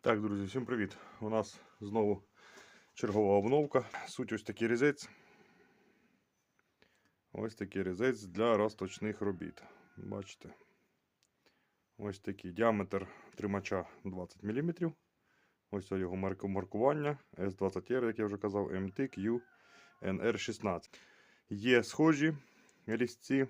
Так, друзі, всім привіт! У нас знову чергова обновка. Суть ось такий різець. Ось такий різець для розточних робіт. Бачите? Ось такий діаметр тримача 20 мм. Ось його маркування S20R, як я вже казав, MTQ NR16. Є схожі різці,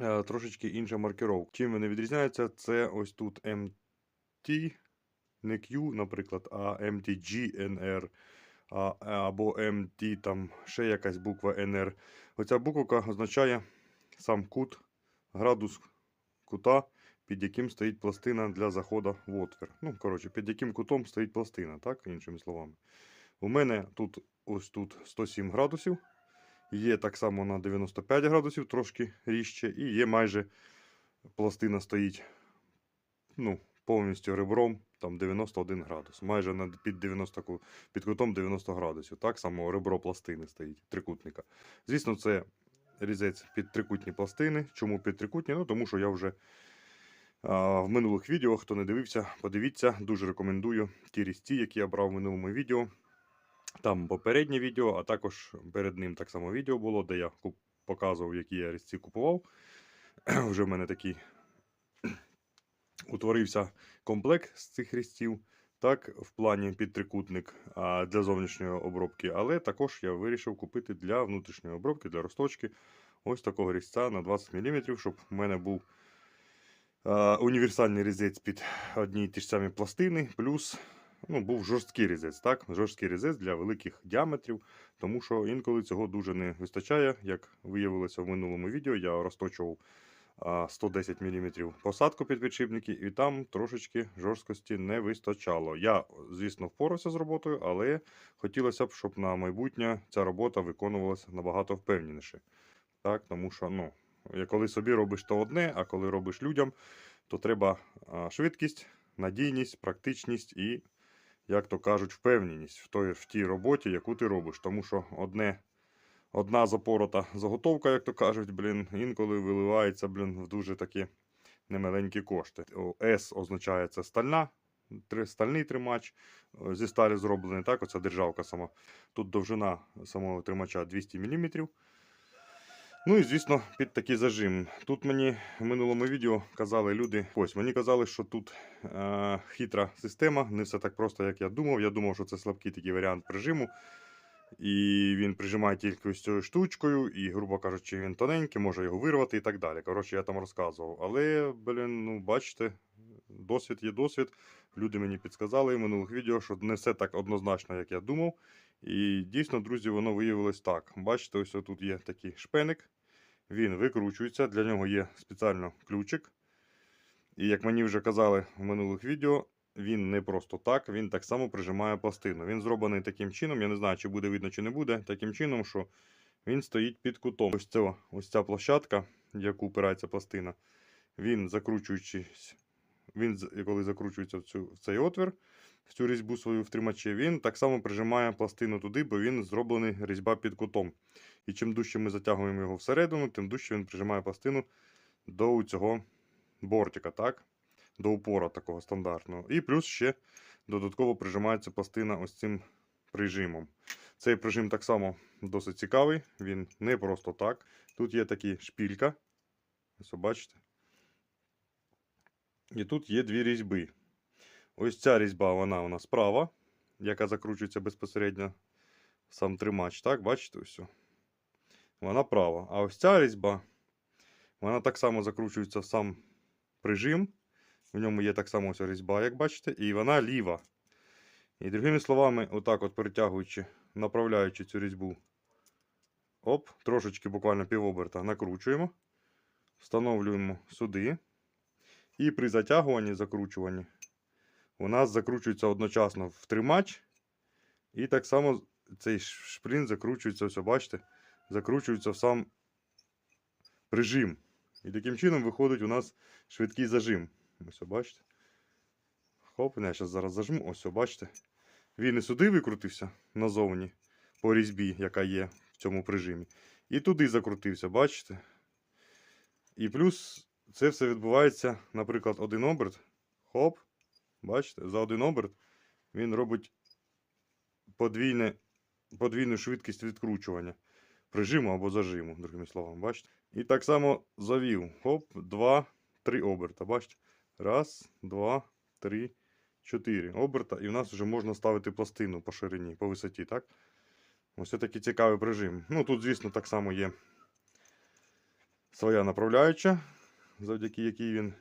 е, трошечки інша маркировка. Чим вони відрізняються? Це ось тут MT не Q, наприклад, а MTGNR а, або MT, там ще якась буква NR. Оця буквка означає сам кут, градус кута, під яким стоїть пластина для заходу в отвір. Ну, коротше, під яким кутом стоїть пластина, так, іншими словами. У мене тут ось тут 107 градусів. Є так само на 95 градусів, трошки ріжче, і є майже пластина стоїть ну, повністю ребром там 91 градус, майже під, 90, під кутом 90 градусів. Так само ребро пластини стоїть, трикутника. Звісно, це різець під трикутні пластини. Чому під трикутні? Ну, тому що я вже а, в минулих відео, хто не дивився, подивіться, дуже рекомендую ті різці, які я брав в минулому відео. Там попереднє відео, а також перед ним так само відео було, де я показував, які я різці купував. Вже в мене такий утворився комплект з цих різців, так, в плані підтрикутник а, для зовнішньої обробки, але також я вирішив купити для внутрішньої обробки, для розточки ось такого різця на 20 мм, щоб в мене був універсальний різець під одні й ті ж самі пластини, плюс ну, був жорсткий різець, так? Жорсткий різець для великих діаметрів, тому що інколи цього дуже не вистачає. Як виявилося в минулому відео, я розточував 110 мм посадку під підшипники, і там трошечки жорсткості не вистачало. Я, звісно, впорався з роботою, але хотілося б, щоб на майбутнє ця робота виконувалася набагато впевненіше. Так, тому що, ну, коли собі робиш то одне, а коли робиш людям, то треба швидкість, надійність, практичність і, як то кажуть, впевненість в, той, в тій роботі, яку ти робиш. Тому що одне одна запорота заготовка, як то кажуть, блін, інколи виливається блін, в дуже такі немаленькі кошти. S означає це стальна, три- стальний тримач зі сталі зроблений. Так, оця державка сама. Тут довжина самого тримача 200 мм. Ну і звісно, під такий зажим. Тут мені в минулому відео казали люди, ось мені казали, що тут е, хитра система, не все так просто, як я думав. Я думав, що це слабкий такий варіант прижиму. І він прижимає тільки ось цією штучкою, і, грубо кажучи, він тоненький, може його вирвати і так далі. Коротше, я там розказував. Але, блін, ну бачите, досвід є досвід. Люди мені підказали в минулих відео, що не все так однозначно, як я думав. І дійсно, друзі, воно виявилось так. Бачите, ось тут є такий шпеник. Він викручується, для нього є спеціально ключик. І як мені вже казали в минулих відео, він не просто так, він так само прижимає пластину. Він зроблений таким чином, я не знаю, чи буде видно, чи не буде, таким чином, що він стоїть під кутом. Ось, ця, ось ця площадка, в яку опирається пластина, він закручуючись, він, коли закручується в, цю, в цей отвір, в цю різьбу свою в тримачі, він так само прижимає пластину туди, бо він зроблений різьба під кутом. І чим дужче ми затягуємо його всередину, тим дужче він прижимає пластину до цього бортика, так? До упора такого стандартного. І плюс ще додатково прижимається пластина ось цим прижимом. Цей прижим так само досить цікавий, він не просто так. Тут є такі шпілька. Ось бачите. І тут є дві різьби. Ось ця різьба, вона у нас права, яка закручується безпосередньо сам тримач. Так, бачите, ось. Вона права. А ось ця різьба, вона так само закручується в сам прижим. В ньому є так само ось різьба, як бачите, і вона ліва. І другими словами, отак от перетягуючи, направляючи цю різьбу, оп, трошечки буквально півоберта накручуємо, встановлюємо сюди. І при затягуванні, закручуванні, у нас закручується одночасно в тримач. І так само цей ш- шпринт закручується, ось, бачите, закручується в сам прижим. І таким чином виходить у нас швидкий зажим. Ось, бачите. Хоп, я зараз зараз зажму. Ось, бачите. Він і сюди викрутився назовні по різьбі, яка є в цьому прижимі. І туди закрутився, бачите? І плюс це все відбувається, наприклад, один оберт. Хоп. Бачите, за один оберт він робить подвійне, подвійну швидкість відкручування. Прижиму або зажиму, другими словами, бачите? І так само завів. Хоп, два, три оберта. Бачите? Раз, два, три, чотири оберта. І в нас вже можна ставити пластину по ширині, по висоті, так? Ось такий цікавий прижим. Ну, тут, звісно, так само є своя направляюча, завдяки якій він.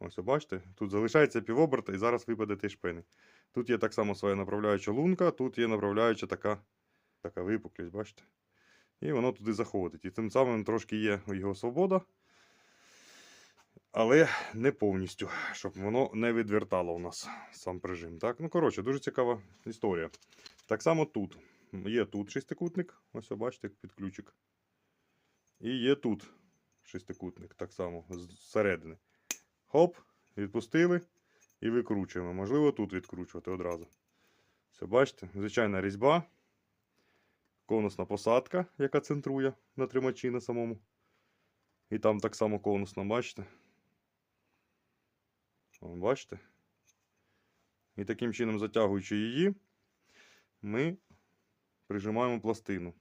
Ось, бачите, тут залишається півоберта і зараз випаде ті шпини. Тут є так само своя направляюча лунка, тут є направляюча така, така випуклість, бачите? І воно туди заходить. І тим самим трошки є його свобода. Але не повністю, щоб воно не відвертало у нас сам прижим. Так? Ну, коротше, дуже цікава історія. Так само тут. Є тут шестикутник, ось бачите, під ключик. І є тут шестикутник, так само, зсередини. Хоп, відпустили і викручуємо. Можливо, тут відкручувати одразу. Все, бачите, звичайна різьба, конусна посадка, яка центрує на тримачі на самому. І там так само конусна, бачите? Бачите? І таким чином, затягуючи її, ми прижимаємо пластину.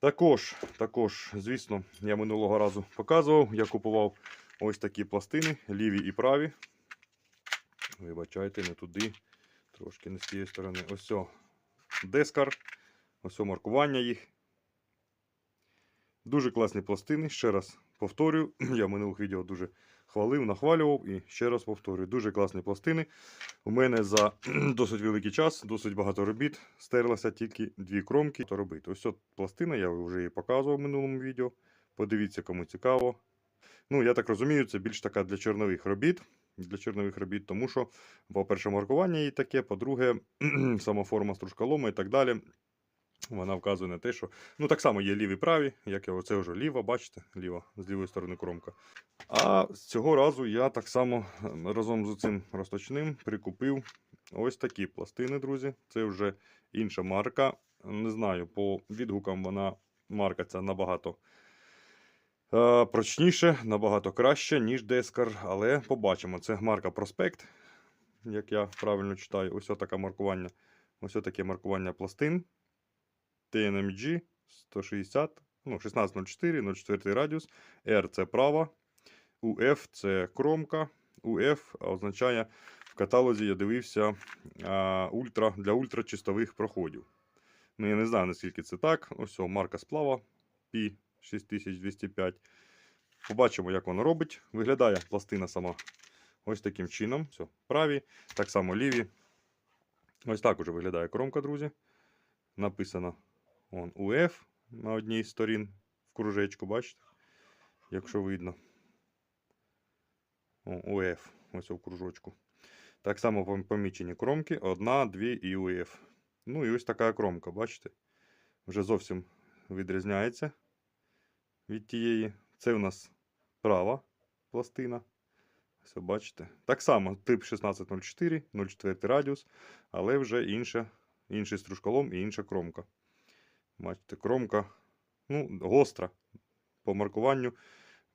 Також, також, звісно, я минулого разу показував, я купував ось такі пластини, ліві і праві. Вибачайте, не туди, трошки не з тієї сторони. Ось о, дескар, ось о маркування їх. Дуже класні пластини. Ще раз повторюю, я в минулих відео дуже хвалив, нахвалював і ще раз повторюю. Дуже класні пластини. У мене за досить великий час, досить багато робіт. Стерлося тільки дві кромки. То робити. Ось от пластина, я вже її показував в минулому відео. Подивіться, кому цікаво. Ну, я так розумію, це більш така для чорнових робіт. Для чорнових робіт, тому що, по-перше, маркування її таке, по-друге, сама форма стружколома і так далі. Вона вказує на те, що ну так само є ліві праві, як я оце вже ліва, бачите, ліва, з лівої сторони кромка. А цього разу я так само ем, разом з цим розточним прикупив ось такі пластини, друзі. Це вже інша марка. Не знаю, по відгукам вона марка ця набагато е, прочніше, набагато краще, ніж Дескар. Але побачимо. Це марка Проспект, як я правильно читаю. Ось таке маркування. Ось таке маркування пластин. TNMG 160, ну, 1604, 04 радіус, R це права, UF це кромка, UF означає в каталозі я дивився а, ультра, для ультрачистових проходів. Ну, я не знаю, наскільки це так. Ось о, марка сплава P6205. Побачимо, як воно робить. Виглядає пластина сама ось таким чином. Все, праві, так само ліві. Ось так уже виглядає кромка, друзі. Написано Вон УФ на одній з сторін в кружечку, бачите? Якщо видно. О, УФ, ось у кружочку. Так само пом- помічені кромки. Одна, дві і УФ. Ну і ось така кромка, бачите? Вже зовсім відрізняється від тієї. Це у нас права пластина. Все бачите. Так само тип 1604, 04 радіус, але вже інша, інший стружколом і інша кромка. Бачите, кромка ну, гостра. По маркуванню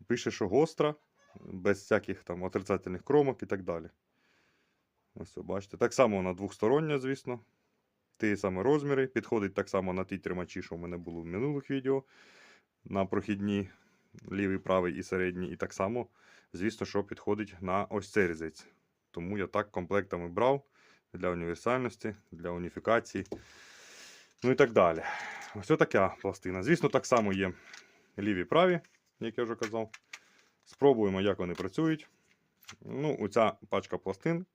пише, що гостра, без всяких там отрицательних кромок і так далі. Ось, бачите. Так само вона двохстороння, звісно. Ті самі розміри. Підходить так само на ті тримачі, що в мене було в минулих відео. На прохідні лівий, правий і середній. І так само, звісно, що підходить на ось цей різець. Тому я так комплектами брав для універсальності, для уніфікації. Ну і так далі. Ось така пластина. Звісно, так само є ліві праві, як я вже казав. Спробуємо, як вони працюють. Ну, оця пачка пластин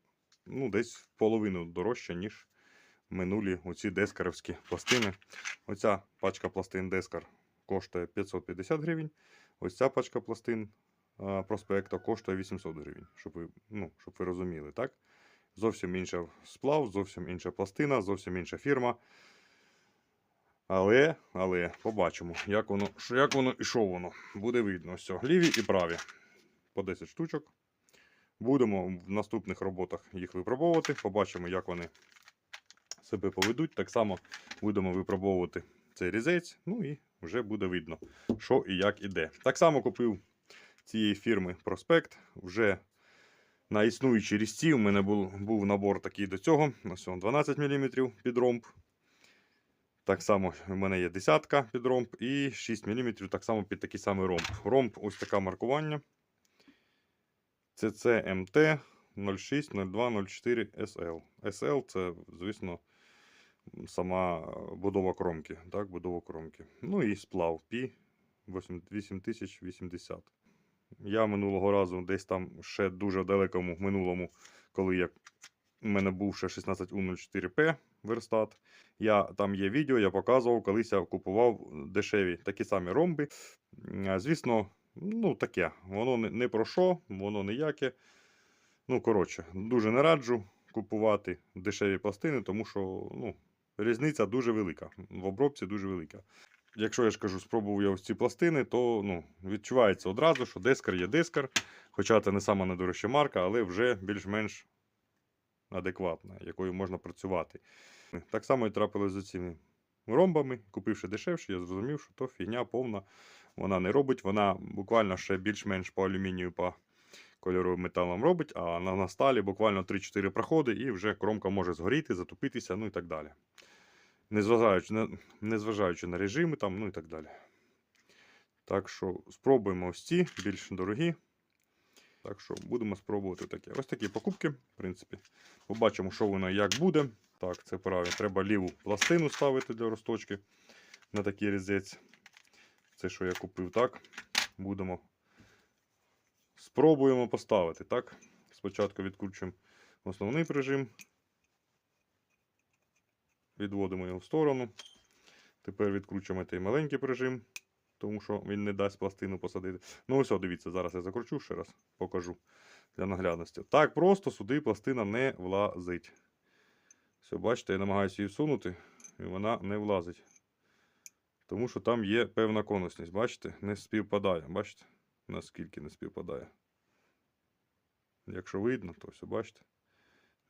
ну, десь в половину дорожча, ніж минулі оці дескаровські пластини. Оця пачка пластин Дескар коштує 550 гривень. Ось ця пачка пластин проспекта коштує 800 гривень, щоб ви, ну, щоб ви розуміли, так? Зовсім інша сплав, зовсім інша пластина, зовсім інша фірма. Але, але побачимо, як воно, як воно і що воно. Буде видно. Все, ліві і праві. По 10 штучок. Будемо в наступних роботах їх випробовувати. Побачимо, як вони себе поведуть. Так само будемо випробовувати цей різець. Ну і вже буде видно, що і як іде. Так само купив цієї фірми Проспект. Вже на існуючі різці. У мене був, був набор такий до цього. Ось 12 мм під ромб. Так само в мене є десятка під ромб і 6 мм так само під такий самий ромб. Ромб ось таке маркування. CCMT 060204 SL. Це, звісно, сама будова кромки. Так, будова кромки. Ну і сплав P 8080. Я минулого разу десь там ще дуже далекому минулому, коли я, у мене був ще 16U04P верстат. Я, там є відео, я показував, колись я купував дешеві такі самі ромби. Звісно, ну таке. Воно не, не про що, воно ніяке. Ну, коротше, дуже не раджу купувати дешеві пластини, тому що ну, різниця дуже велика. В обробці дуже велика. Якщо я ж кажу, спробував я ось ці пластини, то ну, відчувається одразу, що дескар є дескар. Хоча це не сама найдорожча марка, але вже більш-менш адекватна, якою можна працювати. Так само і трапилось з цими ромбами. Купивши дешевше, я зрозумів, що то фігня повна. Вона не робить, вона буквально ще більш-менш по алюмінію, по кольоровим металам робить, а на, на сталі буквально 3-4 проходи, і вже кромка може згоріти, затупитися, ну і так далі. Незважаючи на, незважаючи на режими, там, ну і так далі. Так що спробуємо ось ці більш дорогі. Так що будемо спробувати таке. Ось такі покупки, в принципі. Побачимо, що воно і як буде. Так, це правильно. Треба ліву пластину ставити для росточки на такий різець. Це, що я купив, так. Будемо. Спробуємо поставити, так. Спочатку відкручуємо основний прижим. Відводимо його в сторону. Тепер відкручуємо той маленький прижим, тому що він не дасть пластину посадити. Ну, ось, дивіться, зараз я закручу ще раз, покажу для наглядності. Так просто сюди пластина не влазить. Все, бачите, я намагаюся її всунути, і вона не влазить. Тому що там є певна конусність, бачите? Не співпадає. Бачите? Наскільки не співпадає. Якщо видно, то все, бачите?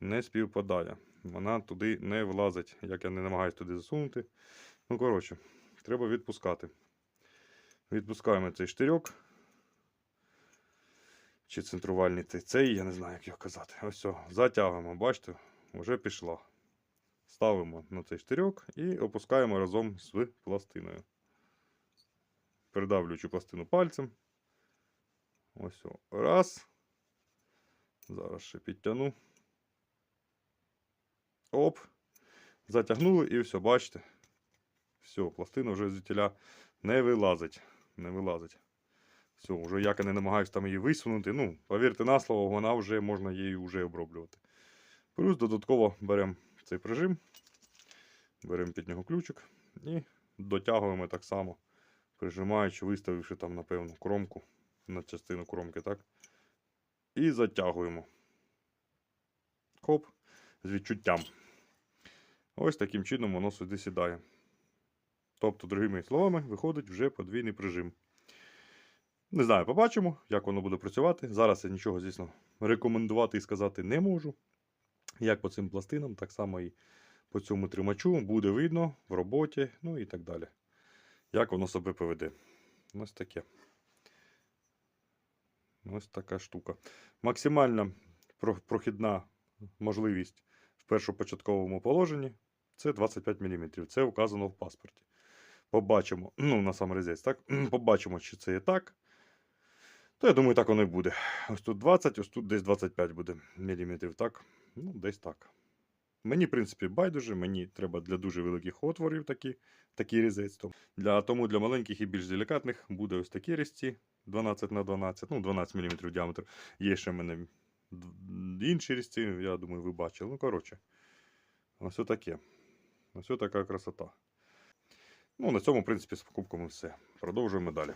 Не співпадає. Вона туди не влазить, як я не намагаюся туди засунути. Ну, коротше, треба відпускати. Відпускаємо цей штирьок. Чи центрувальний цей, я не знаю, як його казати. Ось все, затягуємо, бачите, вже пішла. Ставимо на цей штирьок і опускаємо разом з пластиною. Придавлюючи пластину пальцем. Ось. о. Раз. Зараз ще підтягну. Оп. Затягнули і все, бачите. Все, пластина вже з звідтіля не вилазить. Не вилазить. Все, вже як я не намагаюся там її висунути. Ну, повірте на слово, вона вже можна її вже оброблювати. Плюс додатково беремо цей прижим, беремо під нього ключик і дотягуємо так само, прижимаючи, виставивши там, напевно, кромку на частину кромки, так? І затягуємо. Хоп, з відчуттям. Ось таким чином воно сюди сідає. Тобто, другими словами, виходить вже подвійний прижим. Не знаю, побачимо, як воно буде працювати. Зараз я нічого, звісно, рекомендувати і сказати не можу. Як по цим пластинам, так само і по цьому тримачу буде видно в роботі, ну і так далі. Як воно себе поведе. Ось таке. Ось така штука. Максимальна прохідна можливість в першопочатковому положенні це 25 мм. Це вказано в паспорті. Побачимо, ну, на сам резець, так? Побачимо, чи це є так. То я думаю, так воно і буде. Ось тут 20, ось тут десь 25 буде міліметрів, так? Ну, десь так. Мені, в принципі, байдуже, мені треба для дуже великих отворів такі, такий різець. Тому для, тому для маленьких і більш делікатних буде ось такі різці 12 на 12, ну 12 мм діаметр. Є ще в мене інші різці, я думаю, ви бачили. Ну, коротше, ось таке. Ось така красота. Ну, на цьому, в принципі, з покупками все. Продовжуємо далі.